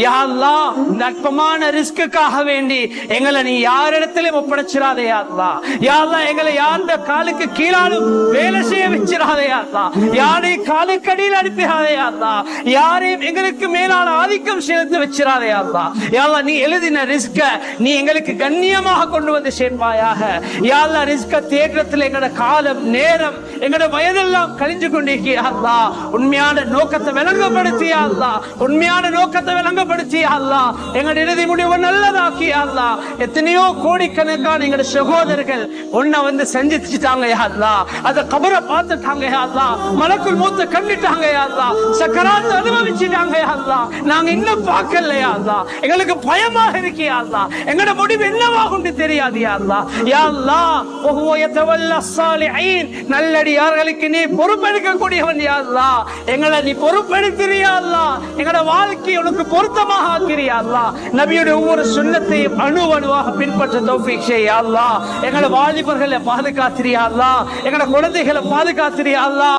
யாழ்லா நட்பமான ரிஸ்க்குக்காக வேண்டி எங்களை நீ யாரிடத்திலும் ஒப்படைச்சிடாதே யாழ்லா யாழ்லா எங்களை யாருடைய காலுக்கு கீழாலும் வேலை செய்ய வச்சிடாதே யா அல்லாஹ் யாரையும் காலுக்கு அடியில் யாரையும் எங்களுக்கு மேலான ஆதிக்கம் செலுத்த வச்சிடாதே யா நீ எழுதின ரிஸ்க நீ எங்களுக்கு கண்ணியமாக கொண்டு வந்து சேர்ப்பாயாக. யா ரிஸ்க தேற்றத்தில் எங்களோட காலம் நேரம் எங்களோட வயதெல்லாம் கழிஞ்சு கொண்டிருக்கியா உண்மையான நோக்கத்தை விளங்கப்படுத்தியா உண்மையான நோக்கத்தை விளங்கப்படுத்தியா அல்லாஹ். எங்களோட இறுதி முடிவு நல்லதாக்கியா எத்தனையோ கோடிக்கணக்கான எங்களோட சகோதரர்கள் ஒன்ன வந்து சந்திச்சுட்டாங்க யாருலா அதை கபரை பார்த்துட்டாங்க செஞ்சுட்டாங்க யாழ்லா மலக்குள் மூத்த கண்டுட்டாங்க சக்கராத்து அனுபவிச்சுட்டாங்க நாங்க இன்னும் பார்க்கல யாழ்லா எங்களுக்கு பயமாக இருக்கு யாழ்லா எங்களோட முடிவு என்னவாகும்னு தெரியாது யாழ்லா யாழ்லா நல்லடியார்களுக்கு நீ பொறுப்பெடுக்கக்கூடியவன் யாழ்லா எங்களை நீ பொறுப்பெடுக்கிறியாழ்லா எங்களோட வாழ்க்கை உனக்கு பொருத்தமாக ஆக்கிறியாழ்லா நபியுடைய ஒவ்வொரு சுண்ணத்தையும் அணு அணுவாக பின்பற்ற தௌஃபிக் செய்யாழ்லா எங்களோட வாலிபர்களை பாதுகாத்திரியாழ்லா எங்களோட குழந்தைகளை பாதுகாத்திரி Allah.